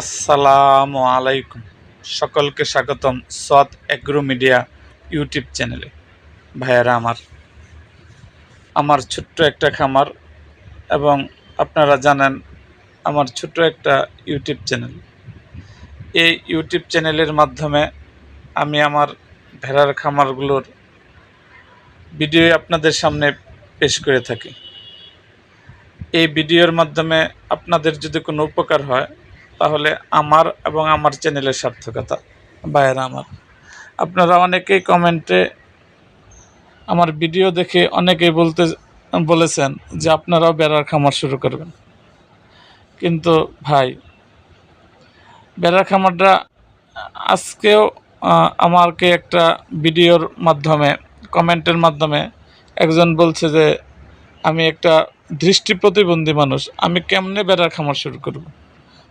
আসসালামু আলাইকুম। সকলকে স্বাগতম সৎ এগ্রো মিডিয়া ইউটিউব চ্যানেলে। ভাইয়েরা আমার আমার ছোট্ট একটা খামার এবং আপনারা জানেন আমার ছোট্ট একটা ইউটিউব চ্যানেল। এই ইউটিউব চ্যানেলের মাধ্যমে আমি আমার ভেড়ার খামারগুলোর ভিডিও আপনাদের সামনে পেশ করে থাকি। এই ভিডিওর মাধ্যমে আপনাদের যদি কোনো উপকার হয় তাহলে আমার এবং আমার চ্যানেলের সার্থকতা, ভাইয়েরা আমার। আপনারা অনেকেই কমেন্টে আমার ভিডিও দেখে অনেকেই বলতে, বলেছেন যে আপনারাও বেড়ার খামার শুরু করবেন। কিন্তু ভাই, বেড়ার খামারটা আজকেও আমাকে একটা ভিডিওর মাধ্যমে, কমেন্টের মাধ্যমে একজন বলছে যে, আমি একটা দৃষ্টি প্রতিবন্ধী মানুষ, আমি কেমনে বেড়ার খামার শুরু করব?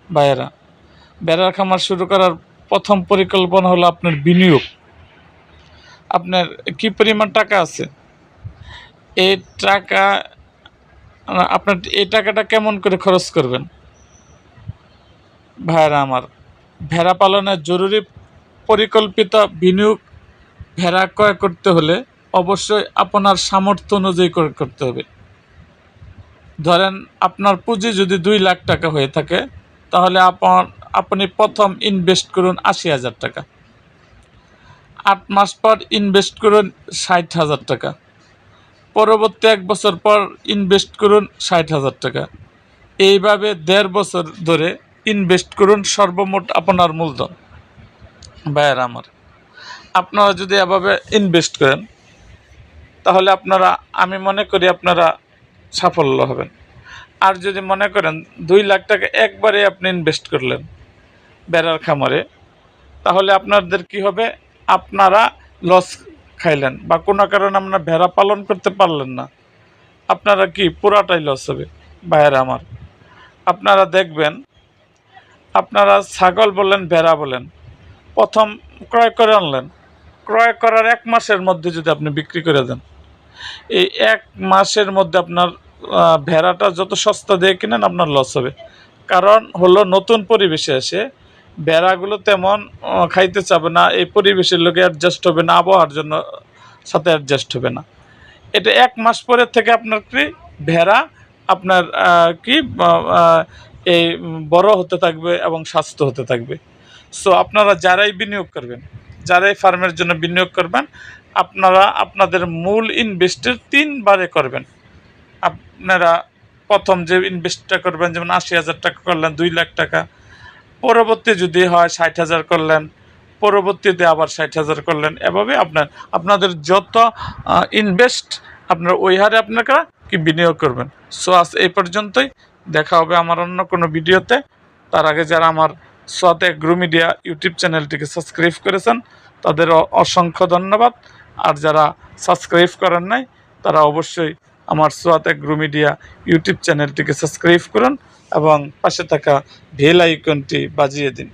ভাইয়েরা, বেড়ার খামার শুরু করার প্রথম পরিকল্পনা হলো আপনার বিনিয়োগ। আপনার কি পরিমাণ টাকা আছে? এই টাকা, আপনার এই টাকাটা কেমন করে খরচ করবেন? ভাইয়েরা আমার, ভেড়া পালনের জরুরি পরিকল্পিত বিনিয়োগ ভেড়া ক্রয় করতে হলে অবশ্যই আপনার সামর্থ্য অনুযায়ী করে করতে হবে। ধরেন আপনার পুঁজি যদি দুই লাখ টাকা হয়ে থাকে তাহলে আপন, আপনি প্রথম ইনভেস্ট করুন আশি হাজার টাকা। আট মাস পর ইনভেস্ট করুন ষাট হাজার টাকা। পরবর্তী এক বছর পর ইনভেস্ট করুন ষাট হাজার টাকা। এইভাবে দেড় বছর ধরে ইনভেস্ট করুন সর্বমোট আপনার মূলধন। ভাইয়ের আমার। আপনারা যদি এভাবে ইনভেস্ট করেন, তাহলে আপনারা, আমি মনে করি আপনারা সাফল্য হবেন। আর যদি মনে করেন দুই লাখ টাকা একবারে আপনি ইনভেস্ট করলেন বেড়ার খামারে, তাহলে আপনাদের কি হবে? আপনারা লস খাইলেন বা কোনো কারণে আপনার ভেড়া পালন করতে পারলেন না। আপনারা কি পুরাটাই লস হবে? বাইরে আমার, আপনারা দেখবেন, আপনারা ছাগল বলেন, ভেড়া বলেন, প্রথম ক্রয় করে আনলেন। ক্রয় করার এক মাসের মধ্যে যদি আপনি বিক্রি করে দেন, এই এক মাসের মধ্যে আপনার ভেড়াটা যত সস্তা দিয়ে কিনেন আপনার লস হবে। কারণ হলো নতুন পরিবেশে এসে ভেড়াগুলো তেমন খাইতে চাবে না, এই পরিবেশের লোকে অ্যাডজাস্ট হবে না, আবহাওয়ার জন্য সাথে অ্যাডজাস্ট হবে না। এটা এক মাস পরের থেকে আপনার কি ভেড়া আপনার কি এই বড় হতে থাকবে এবং স্বাস্থ্য হতে থাকবে। সো আপনারা যারাই বিনিয়োগ করবেন, যারাই ফার্মের জন্য বিনিয়োগ করবেন, আপনারা আপনাদের মূল ইনভেস্টের তিনবারে করবেন। আপনারা প্রথম যে ইনভেস্টটা করবেন, যেমন আশি হাজার টাকা করলেন, দুই লাখ টাকা। পরবর্তী যদি হয় ষাট হাজার করলেন, পরবর্তীতে আবার ষাট হাজার করলেন। এভাবে আপনার, আপনাদের যত ইনভেস্ট আপনার ওই হারে আপনারা কি বিনিয়োগ করবেন। সো আজ এই পর্যন্তই। দেখা হবে আমার অন্য কোনো ভিডিওতে। তার আগে যারা আমার সোয়াতে গ্রু মিডিয়া ইউটিউব চ্যানেলটিকে সাবস্ক্রাইব করেছেন তাদের অসংখ্য ধন্যবাদ। আর যারা সাবস্ক্রাইব করেন নাই, তারা অবশ্যই আমার সোয়াত এগ্রো মিডিয়া ইউটিউব চ্যানেলটিকে সাবস্ক্রাইব করুন এবং পাশে থাকা বেল আইকনটি বাজিয়ে দিন।